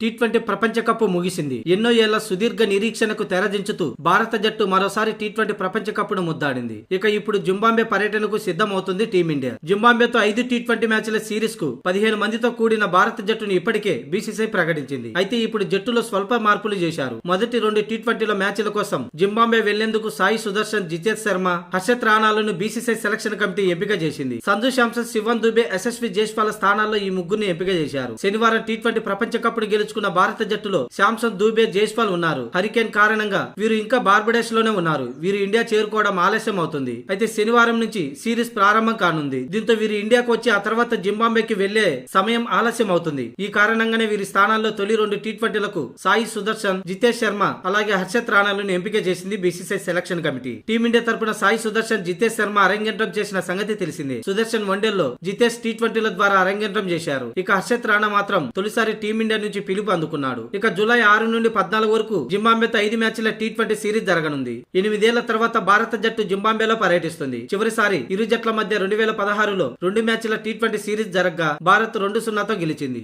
T twenty ప్రపంచ cup ముగిసింది. ఎన్నో ఏళ్ళ సుదీర్ఘ నిరీక్షణకు తెరదించుతూ భారత జట్టు మరోసారి టీ ట్వంటీ ప్రపంచ కప్ను ముద్దాడింది. ఇక ఇప్పుడు జింబాంబే పర్యటనకు సిద్ధమవుతుంది టీమిండియా. జింబాంబేతో ఐదు టీ ట్వంటీ మ్యాచ్ల సిరీస్కు పదిహేను మందితో కూడిన భారత జట్టును ఇప్పటికే బీసీసీ ప్రకటించింది. అయితే ఇప్పుడు జట్టులో స్వల్ప మార్పులు చేశారు. మొదటి రెండు టీ ట్వంటీల మ్యాచ్ల కోసం జింబాంబే వెళ్ళేందుకు సాయి సుదర్శన్ జితేష్ శర్మ హర్షత్ రాణాలను బీసీసీ సెలక్షన్ కమిటీ ఎంపిక చేసింది. సంజు శాంసన్ శివన్ దుబే ఎస్ఎస్వి జైస్వాల్ స్థానాల్లో ఈ ముగ్గురిని ఎంపిక చేశారు. శనివారం టీ ట్వంటీ ప్రపంచ కప్ను గెలుచుకున్న భారత జట్టులో శాంసన్ దూబే జైస్వాల్ ఉన్నారు. హరికేన్ కారణంగా వీరు ఇంకా బార్బడేస్లోనే ఉన్నారు. వీరు ఇండియా చేరుకోవడం ఆలస్యం అవుతుంది. అయితే శనివారం నుంచి సిరీస్ ప్రారంభం కానుంది. దీంతో వీరు ఇండియాకు వచ్చి ఆ తర్వాత జింబాంబేకి వెళ్ళే సమయం ఆలస్యం అవుతుంది. ఈ కారణంగానే వీరి స్థానాల్లో తొలి రెండు టీ ట్వంటీలకు సాయి సుదర్శన్ జితేష్ శర్మ అలాగే హర్షత్ రాణాలను ఎంపిక చేసింది బీసీసీ సెలక్షన్ కమిటీ. టీమిండియా తరపున సాయి సుదర్శన్ జితేష్ శర్మ అరంగేట్రం చేసిన సంగతి తెలిసిందే. సుదర్శన్ వన్డేల్లో జితేష్ టీ ట్వంటీల ద్వారా అరంగేట్రం చేశారు. ఇక హర్షత్ రాణా మాత్రం తొలిసారి టీమిండియా నుంచి పిలుపు అందుకున్నాడు. ఇక జూలై ఆరు నుండి పద్నాలుగు వరకు జింబాబేతో ఐదు మ్యాచ్ల టీ ట్వంటీ సిరీస్ జరగనుంది. ఎనిమిదేళ్ళ తర్వాత భారత జట్టు జింబాబేలో పర్యటిస్తుంది. చివరిసారి ఇరు జట్ల మధ్య రెండు వేల పదహారులో రెండు మ్యాచ్ల టీ ట్వంటీ సిరీస్ జరగగా భారత్ రెండు సున్నాతో గెలిచింది.